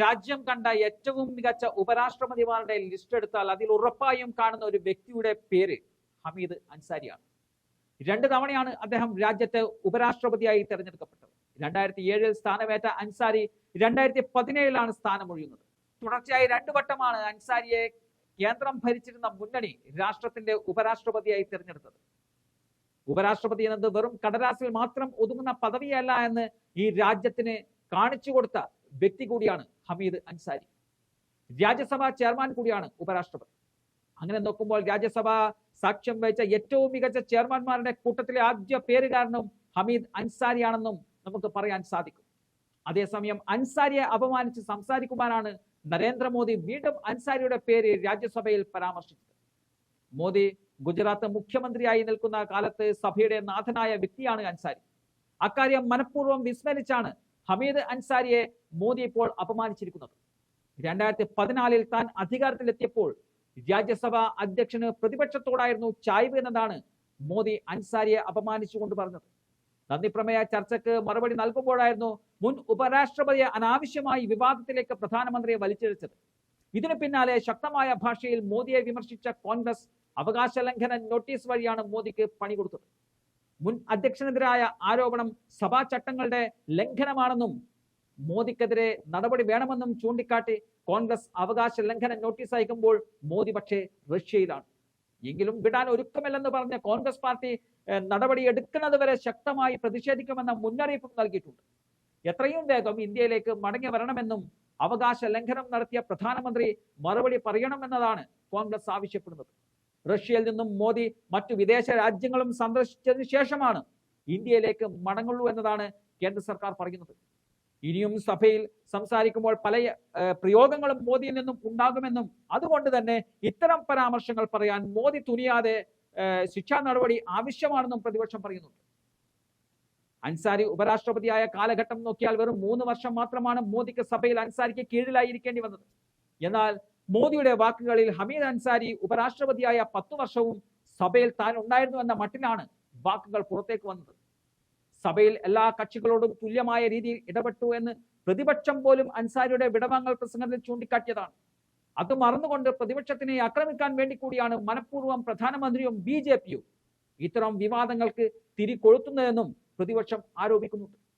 രാജ്യം കണ്ട ഏറ്റവും മികച്ച ഉപരാഷ്ട്രപതിമാരുടെ ലിസ്റ്റ് എടുത്താൽ അതിൽ ഉറപ്പായും കാണുന്ന ഒരു വ്യക്തിയുടെ പേര് ഹമീദ് അൻസാരിയാണ്. രണ്ട് തവണയാണ് അദ്ദേഹം രാജ്യത്തെ ഉപരാഷ്ട്രപതിയായി തെരഞ്ഞെടുക്കപ്പെട്ടത്. രണ്ടായിരത്തി ഏഴിൽ സ്ഥാനമേറ്റ അൻസാരി രണ്ടായിരത്തി പതിനേഴിലാണ് സ്ഥാനമൊഴിയുന്നത്. തുടർച്ചയായി രണ്ടു വട്ടമാണ് അൻസാരിയെ കേന്ദ്രം ഭരിച്ചിരുന്ന മുന്നണി രാഷ്ട്രത്തിന്റെ ഉപരാഷ്ട്രപതിയായി തിരഞ്ഞെടുത്തത്. ഉപരാഷ്ട്രപതി എന്നത് വെറും കടലാസിൽ മാത്രം ഒതുങ്ങുന്ന പദവിയല്ല എന്ന് ഈ രാജ്യത്തിന് കാണിച്ചു കൊടുത്ത വ്യക്തി കൂടിയാണ് ഹമീദ് അൻസാരി. രാജ്യസഭാ ചെയർമാൻ കൂടിയാണ് ഉപരാഷ്ട്രപതി. അങ്ങനെ നോക്കുമ്പോൾ രാജ്യസഭ സാക്ഷ്യം വഹിച്ച ഏറ്റവും മികച്ച ചെയർമാൻമാരുടെ കൂട്ടത്തിലെ ആദ്യ പേരുകാരനും ഹമീദ് അൻസാരിയാണെന്നും നമുക്ക് പറയാൻ സാധിക്കും. അതേസമയം അൻസാരിയെ അപമാനിച്ച് സംസാരിക്കുവാനാണ് നരേന്ദ്രമോദി വീണ്ടും അൻസാരിയുടെ പേര് രാജ്യസഭയിൽ പരാമർശിച്ചത്. മോദി ഗുജറാത്ത് മുഖ്യമന്ത്രിയായി നിൽക്കുന്ന കാലത്ത് സഭയുടെ നാഥനായ വ്യക്തിയാണ് അൻസാരി. അക്കാര്യം മനഃപൂർവം വിസ്മരിച്ചാണ് ഹമീദ് അൻസാരിയെ മോദി ഇപ്പോൾ അപമാനിച്ചിരിക്കുന്നത്. രണ്ടായിരത്തി പതിനാലിൽ താൻ അധികാരത്തിലെത്തിയപ്പോൾ രാജ്യസഭ അധ്യക്ഷന് പ്രതിപക്ഷത്തോടായിരുന്നു ചായ്വ് എന്നതാണ് മോദി അൻസാരിയെ അപമാനിച്ചുകൊണ്ട് പറഞ്ഞത്. നന്ദി പ്രമേയ ചർച്ചയ്ക്ക് മറുപടി നൽകുമ്പോഴായിരുന്നു മുൻ ഉപരാഷ്ട്രപതിയെ അനാവശ്യമായി വിവാദത്തിലേക്ക് പ്രധാനമന്ത്രിയെ വലിച്ചിഴച്ചത്. ഇതിനു പിന്നാലെ ശക്തമായ ഭാഷയിൽ മോദിയെ വിമർശിച്ച കോൺഗ്രസ് അവകാശ ലംഘന നോട്ടീസ് വഴിയാണ് മോദിക്ക് പണി കൊടുത്തത്. മുൻ അധ്യക്ഷനെതിരായ ആരോപണം സഭാ ചട്ടങ്ങളുടെ ലംഘനമാണെന്നും മോദിക്കെതിരെ നടപടി വേണമെന്നും ചൂണ്ടിക്കാട്ടി കോൺഗ്രസ് അവകാശ ലംഘന നോട്ടീസ് അയക്കുമ്പോൾ മോദി പക്ഷേ റഷ്യയിലാണ്. എങ്കിലും വിടാൻ ഒരുക്കമില്ലെന്ന് പറഞ്ഞ കോൺഗ്രസ് പാർട്ടി നടപടി എടുക്കുന്നത് വരെ ശക്തമായി പ്രതിഷേധിക്കുമെന്ന മുന്നറിയിപ്പും നൽകിയിട്ടുണ്ട്. എത്രയും വേഗം ഇന്ത്യയിലേക്ക് മടങ്ങി വരണമെന്നും അവകാശ ലംഘനം നടത്തിയ പ്രധാനമന്ത്രി മറുപടി പറയണമെന്നതാണ് കോൺഗ്രസ് ആവശ്യപ്പെടുന്നത്. റഷ്യയിൽ നിന്നും മോദി മറ്റു വിദേശ രാജ്യങ്ങളും സന്ദർശിച്ചതിന് ശേഷമാണ് ഇന്ത്യയിലേക്ക് മടങ്ങുള്ളൂ എന്നതാണ് കേന്ദ്ര സർക്കാർ പറയുന്നത്. ഇനിയും സഭയിൽ സംസാരിക്കുമ്പോൾ പല പ്രയോഗങ്ങളും മോദിയിൽ നിന്നും ഉണ്ടാകുമെന്നും അതുകൊണ്ട് തന്നെ ഇത്തരം പരാമർശങ്ങൾ പറയാൻ മോദി തുനിയാതെ ശിക്ഷാ നടപടി ആവശ്യമാണെന്നും പ്രതിപക്ഷം പറയുന്നുണ്ട്. അൻസാരി ഉപരാഷ്ട്രപതിയായ കാലഘട്ടം നോക്കിയാൽ വെറും മൂന്ന് വർഷം മാത്രമാണ് മോദിക്ക് സഭയിൽ അൻസാരിക്ക് കീഴിലായിരിക്കേണ്ടി വന്നത്. എന്നാൽ മോദിയുടെ വാക്കുകളിൽ ഹമീദ് അൻസാരി ഉപരാഷ്ട്രപതിയായ പത്തു വർഷവും സഭയിൽ താൻ ഉണ്ടായിരുന്നു എന്ന മട്ടിലാണ് വാക്കുകൾ പുറത്തേക്ക് വന്നത്. സഭയിൽ എല്ലാ കക്ഷികളോടും തുല്യമായ രീതിയിൽ ഇടപെട്ടു എന്ന് പ്രതിപക്ഷം പോലും അൻസാരിയുടെ വിടവാങ്ങൽ പ്രസംഗത്തിൽ ചൂണ്ടിക്കാട്ടിയതാണ്. അത് മറന്നുകൊണ്ട് പ്രതിപക്ഷത്തിനെ ആക്രമിക്കാൻ വേണ്ടി കൂടിയാണ് മനഃപൂർവം പ്രധാനമന്ത്രിയും ബി ജെ പിയും. ഇത്തരം വിവാദങ്ങൾക്ക് തിരികൊളുത്തുന്നതെന്നും പ്രതിപക്ഷം ആരോപിക്കുന്നുണ്ട്.